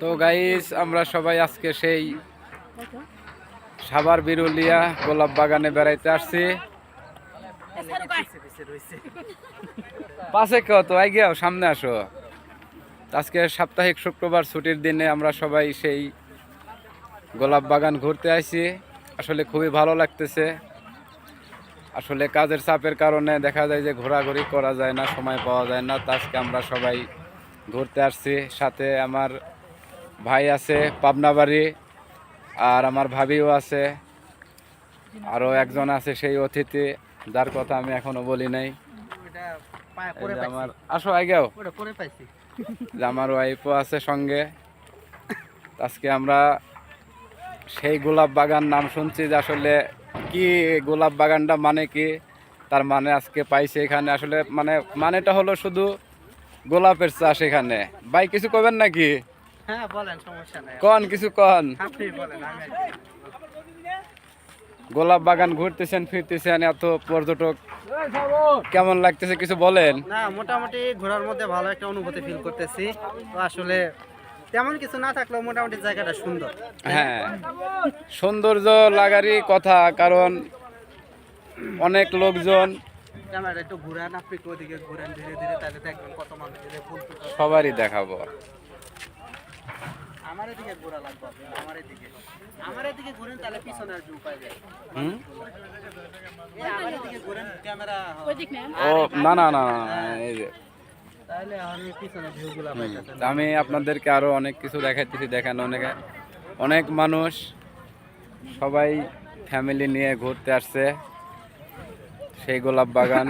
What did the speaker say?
তো গাইস আমরা সবাই আজকে সেই সাবার বিরুলিয়া গোলাপ বাগানে বেড়াইতে আসছি। পাশে কেউ তো? আই গিয়াও, সামনে আসো। আজকে সাপ্তাহিক শুক্রবার ছুটির দিনে আমরা সবাই সেই গোলাপ বাগান ঘুরতে আসি আসলে খুবই ভালো লাগতেছে। আসলে কাজের চাপের কারণে দেখা যায় যে ঘোরাঘুরি করা যায় না, সময় পাওয়া যায় না। তো আজকে আমরা সবাই ঘুরতে আসছি। সাথে আমার ভাই আছে পাবনা বাড়ি আর আমার ভাবিও আছে আরও একজন আছে সেই অতিথি যার কথা আমি এখনও বলি নাই। আমার আসো আগেও আমার ওয়াইফও আছে সঙ্গে। আজকে আমরা সেই গোলাপ বাগান নাম শুনছি যে আসলে কি গোলাপ বাগানটা মানে কি? তার মানে আজকে পাইছে এখানে। আসলে মানে মানেটা হলো শুধু গোলাপের চাষ এখানে। ভাই কিছু করবেন নাকি? হ্যাঁ বলেন সমস্যা নাই। কন কিছু কন? আপনি বলেন আমি গোলাপ বাগান ঘুরতেছেন ফিরতেছেন এত পর্যটক কেমন লাগতেছে কিছু বলেন? না মোটামুটি ঘোরার মধ্যে ভালো একটা অনুভূতি ফিল করতেছি। তো আসলে তেমন কিছু না থাকলেও মোটামুটি জায়গাটা সুন্দর। হ্যাঁ সৌন্দর্য লাগারই কথা কারণ অনেক লোকজন ক্যামেরা একটু ঘুরান আপনি ওদিকে ঘুরেন ধীরে ধীরে তাহলে দেখবেন কত মানুষ এদিকে ফুল ফুটে। সবারই দেখাবো। আমার এদিকে ঘোরা লাগবে আমার এদিকে। আমার এদিকে ঘুরেন তাহলে পিছনে আর ভিউ পাইবে আমার এদিকে ঘুরেন ক্যামেরা ও না না না না, না, এই যে। আমি আপনাদেরকে আরও অনেক কিছু দেখাইতেছি দেখেন অনেকে অনেক মানুষ সবাই ফ্যামিলি নিয়ে ঘুরতে আসছে সেই গোলাপ বাগান।